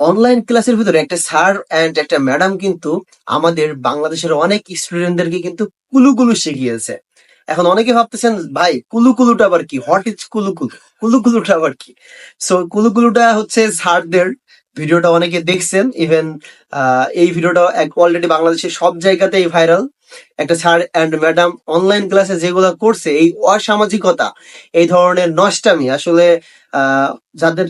Online ক্লাসের ভিতরে একটা স্যার অ্যান্ড একটা ম্যাডাম কিন্তু আমাদের বাংলাদেশের অনেক স্টুডেন্টদেরকে কিন্তু কুলুকুলু শিখিয়েছে। এখন অনেকে ভাবতেছেন, ভাই, কুলুকুলুটা আবার কি? What is কুলুকুলু? কুলুকুলুটা আবার কি? সো কুলুকুলুটা হচ্ছে স্যারদের ভিডিওটা অনেকে দেখছেন। ইভেন এই ভিডিওটা এক অলরেডি বাংলাদেশের সব জায়গাতেই ভাইরাল একটা স্যার অ্যান্ড ম্যাডাম অনলাইন ক্লাসে যেগুলো করছে, এই অসামাজিকতা, এই ধরনের নষ্টামি, আসলে যাদের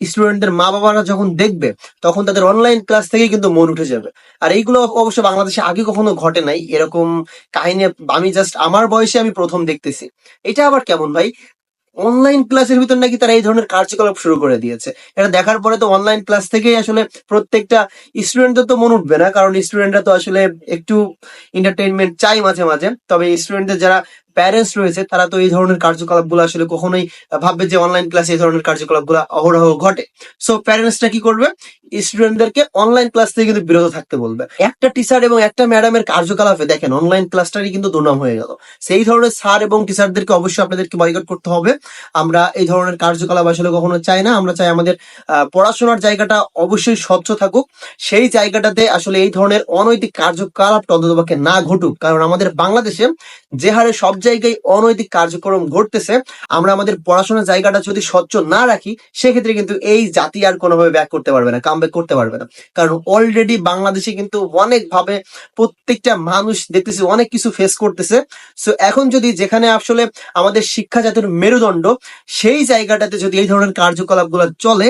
স্টুডেন্টদের মা বাবারা যখন দেখবে, তখন তাদের অনলাইন ক্লাস থেকে কিন্তু মন উঠে যাবে। আর এইগুলো অবশ্য বাংলাদেশে আগে কখনো ঘটে নাই। এরকম কাহিনী আমি জাস্ট আমার বয়সে আমি প্রথম দেখতেছি। এটা আবার কেমন ভাই? অনলাইন ক্লাসের ভিতর নাকি তারা এই ধরনের কার্যকলাপ শুরু করে দিয়েছে। এটা দেখার পরে তো অনলাইন ক্লাস থেকেই আসলে প্রত্যেকটা স্টুডেন্টদের তো মন উঠবে না। কারণ স্টুডেন্টরা তো আসলে একটু এন্টারটেইনমেন্ট চাই মাঝে মাঝে। তবে স্টুডেন্টদের যারা প্যারেন্টস রয়েছে, তারা তো এই ধরনের কার্যকলাপগুলো আসলে কখনোই ভাববে যে অনলাইন ক্লাসে এই ধরনের কার্যকলাপগুলো অহরহ ঘটে। সো প্যারেন্টসরা কি করবে? স্টুডেন্টদেরকে অনলাইন ক্লাস থেকে কিন্তু বিরত থাকতে বলবে। একটা টিচার এবং একটা ম্যাডামের কার্যকলাপে দেখেন অনলাইন ক্লাসটারই কিন্তু দুর্নাম হয়ে গেল। সেই ধরনের স্যার এবং টিচারদেরকে অবশ্যই আপনাদেরকে বয়কট করতে হবে। আমরা এই ধরনের কার্যকলাপ আসলে কখনো চাই না, আমরা চাই আমাদের পড়াশোনার জায়গাটা অবশ্যই স্বচ্ছ থাকুক। সেই জায়গাটাতে আসলে এই ধরনের অনৈতিক কার্যকলাপ তদন্তপক্ষে না ঘটুক। কারণ আমাদের বাংলাদেশে যে হারে সব জায়গায় অনৈতিক কার্যক্রম ঘটতেছে, আমরা আমাদের পড়াশোনার জায়গাটা যদি স্বচ্ছ না রাখি, সেক্ষেত্রে কিন্তু এই জাতি আর কোনোভাবে ব্যাক করতে পারবে না কামব্যাক করতে পারবে না। কারণ অলরেডি বাংলাদেশে কিন্তু অনেকভাবে প্রত্যেকটা মানুষ দেখতেছি অনেক কিছু ফেস করতেছে। সো এখন যদি যেখানে আসলে আমাদের শিক্ষা জাতির মেরুদণ্ড, সেই জায়গাটাতে যদি এই ধরনের কার্যকলাপগুলো চলে,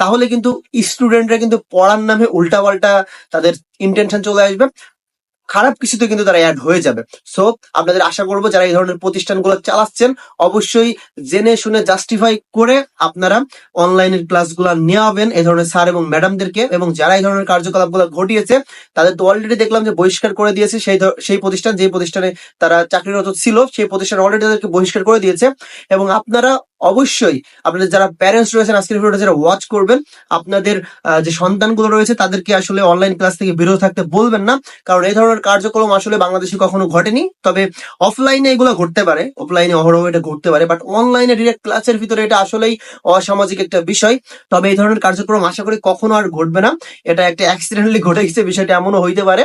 তাহলে কিন্তু স্টুডেন্টরা কিন্তু পড়ার নামে উল্টাপাল্টা তাদের ইন্টেনশন চলে আসবে। খারাপ কিছুতে কিন্তু তারা অ্যাড হয়ে যাবে। সো আপনাদের আশা করব যারা এই ধরনের প্রতিষ্ঠানগুলো চালাচ্ছেন, অবশ্যই জেনে শুনে জাস্টিফাই করে আপনারা অনলাইনের ক্লাসগুলো নেওয়াবেন, এই ধরনের স্যার এবং ম্যাডামদেরকে এবং যারা এই ধরনের কার্যকলাপগুলো ঘটিয়েছে, তাদের তো অলরেডি দেখলাম যে বহিষ্কার করে দিয়েছে সেই সেই প্রতিষ্ঠান যে প্রতিষ্ঠানে তারা চাকরিরত ছিল, সেই প্রতিষ্ঠান অলরেডি তাদেরকে বহিষ্কার করে দিয়েছে এবং আপনারা অবশ্যই আপনাদের যারা প্যারেন্টস রয়েছেন, আজকের ভিডিওটা যারা ওয়াচ করবেন, আপনাদের যে সন্তানগুলো রয়েছে, তাদেরকে আসলে অনলাইন ক্লাস থেকে বিরত থাকতে বলবেন না। কারণ এই ধরনের কার্যক্রম আসলে বাংলাদেশে কখনো ঘটেনি, তবে অফলাইনে এগুলো ঘটতে পারে। অফলাইনে অহরহ এটা ঘটতে পারে বাট অনলাইনে ডিরেক্ট ক্লাসের ভিতরে এটা আসলেই অসামাজিক একটা বিষয়। তবে এই ধরনের কার্যক্রম আশা করি কখনো আর ঘটবে না। এটা একটা অ্যাক্সিডেন্টলি ঘটে গেছে, বিষয়টা এমনও হইতে পারে।